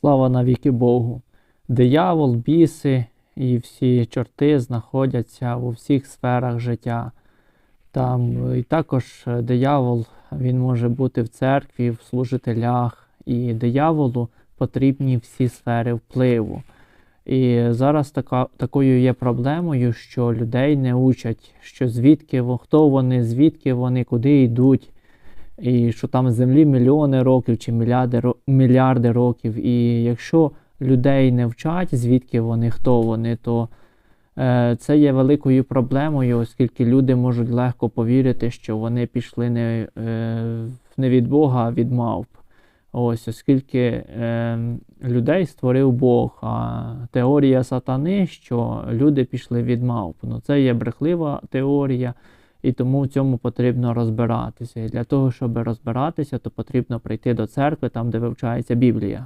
Слава навіки Богу. Диявол, біси і всі чорти знаходяться у всіх сферах життя. Там е, і також е, диявол він може бути в церкві, в служителях, і дияволу потрібні всі сфери впливу. І зараз така, такою є проблемою, що людей не учать, що звідки хто вони, звідки вони, куди йдуть, і що там землі мільйони років чи мільярди, мільярди років. І якщо людей не вчать, звідки вони, хто вони, то е, це є великою проблемою, оскільки люди можуть легко повірити, що вони пішли не, е, не від Бога, а від мавп. Ось, оскільки е, людей створив Бог, а теорія сатани, що люди пішли від мавп. Ну, це є брехлива теорія, і тому в цьому потрібно розбиратися. І для того, щоб розбиратися, то потрібно прийти до церкви, там, де вивчається Біблія.